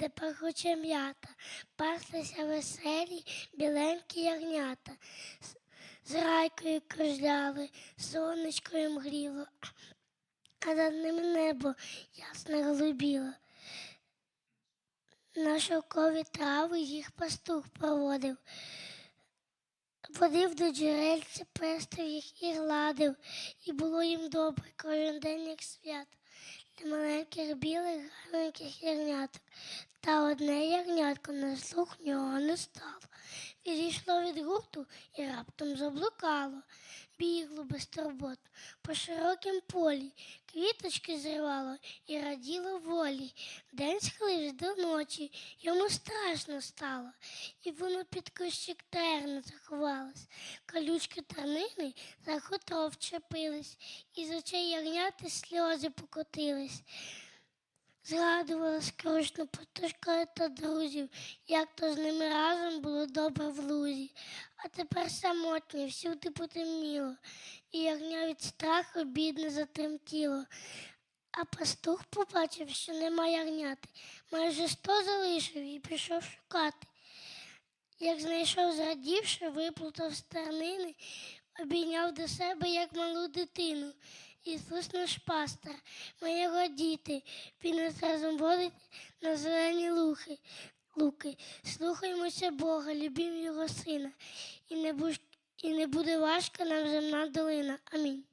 де пахуче м'ята, паслися веселі біленькі ягнята. З- райкою кружляли, сонечко їм гріло, а над ними небо ясно голубіло. На шовкові трави їх пастух проводив. Водив до джерельця, пестив їх і гладив, і було їм добре кожен день, як маленьких гарненьких ягняток. Та одне ягнятко на слух нього не стало. Відійшло від гурту і раптом заблукало. Бігло безтурботно по широкім полі, квіточки зривало і раділо волі. День схилився до ночі, йому страшно стало, і воно під кущик терна заховалось. Колючки тернини за хутро вчепились, і з очей ягняти сльози покотились. Згадувала скрушно потушка та друзів, як то з ними разом було добре в лузі. А тепер самотні, всюди потемніло, і ягня від страху бідне затремтіло. А пастух побачив, що нема ягняти, майже сто залишив і пішов шукати. Як знайшов, зрадівши, виплутав з тернини, обійняв до себе, як малу дитину. Ісус наш пастор, ми його діти, нас разом водить на зелені лухи, луки. Слухаймося Бога, любім Його Сина, і не, буш- і не буде важка нам земна долина. Амінь.